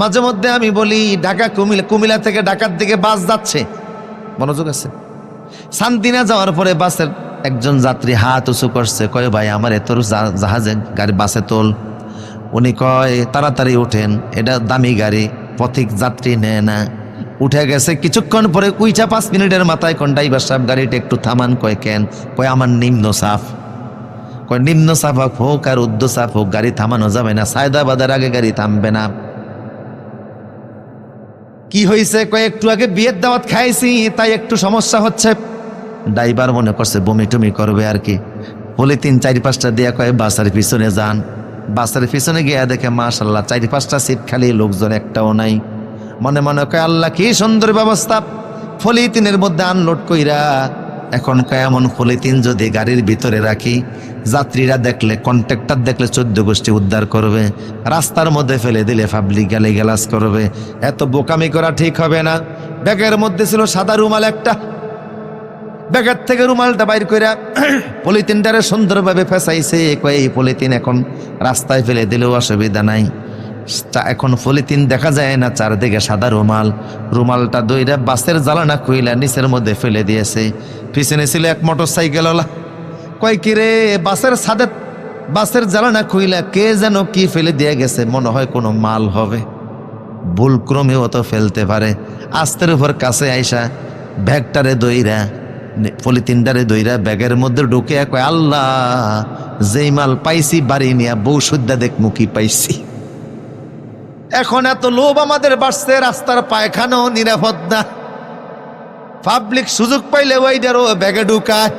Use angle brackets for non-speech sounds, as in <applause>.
মাঝে মধ্যে আমি বলি, ঢাকা কুমিল্লা কুমিল্লা থেকে ঢাকার দিকে বাস যাচ্ছে। মনোযোগ আছে? শান্তিনা যাওয়ার পরে বাসের একজন যাত্রী হাত উঁচু করছে, কয়, ভাই, আমার এত জাহাজে গাড়ি, বাসে তোল। উনি কয়, তাড়াতাড়ি ওঠেন এটা দামি গাড়ি, পথিক যাত্রী নেয় না। উঠে গেছে, কিছুক্ষণ পরে উইচা পাঁচ মিনিটের মাথায় কোন ড্রাইভার সাহেব গাড়িটা একটু থামান, কয়, কেন? কয়, আমার নিম্ন সাফ কয়, নিম্ন সাফ হোক আর উদ্দ সাফ হোক, গাড়ি থামানো যাবে না। সায়দাবাদের আগে গাড়ি থামবে না। কি হয়েছে? কয়েকটু আগে বিয়ের দাওয়াত খাইছি, তাই একটু সমস্যা হচ্ছে। ড্রাইভার মনে করছে, বমি টুমি করবে আর কি। বলে তিন, চারি পাঁচটা দিয়ে কয়ে, বাসার পিছনে যান। বাসার পিছনে গিয়া দেখে, মাশাল্লাহ, চারি পাঁচটা সিট খালি, লোকজন একটাও নাই। মনে মনে কয়, আল্লাহ, কি সুন্দর ব্যবস্থা। ফলিতিনের মধ্যে আনলোড কইরা এখন কয় এমন ফলিতিন যদি গাড়ির ভিতরে রাখি, যাত্রীরা দেখলে কন্ট্রাক্টর দেখলে চোদ্দ গোষ্ঠী উদ্ধার করবে, রাস্তার মধ্যে ফেলে দিলে পাবলিক গালে গ্যালাস করবে। এত বোকামি করা ঠিক হবে না। ব্যাগের মধ্যে ছিল সাদা রুমাল একটা। ব্যাগের থেকে রুমালটা বাইর করে <clears throat> পলিথিনটারে সুন্দরভাবে ফেসাইছে। এই পলিথিন এখন রাস্তায় ফেলে দিলেও অসুবিধা নাই। এখন পলিথিন দেখা যায় না, চারদিকে সাদা রুমাল। রুমালটা দইরা বাসের জ্বালানা খুইলা নিচের মধ্যে ফেলে দিয়েছে। পিছনে ছিল এক মোটর সাইকেলওয়ালা কয় কি রে, বাসের সাদে বাসের জ্বালানা খুইলা কে যেন কি ফেলে দিয়ে গেছে, মনে হয় কোনো মাল হবে। ভুল ক্রমেও তো ফেলতে পারে। আস্তের উপর কাছে আইসা ব্যাগটারে দইরা পলিথিনটারে দইরা ব্যাগের মধ্যে ঢুকে কয়, আল্লাহ, যেই মাল পাইছি বাড়ি নিয়া বউ সুদ্ধা দেখ মুখি পাইছি। এখন এত লোভ আমাদের বাড়ছে, রাস্তার পায়খানাও নিরাপদ না। পাবলিক সুযোগ পাইলে ওইটারও ব্যাগে ঢুকায়।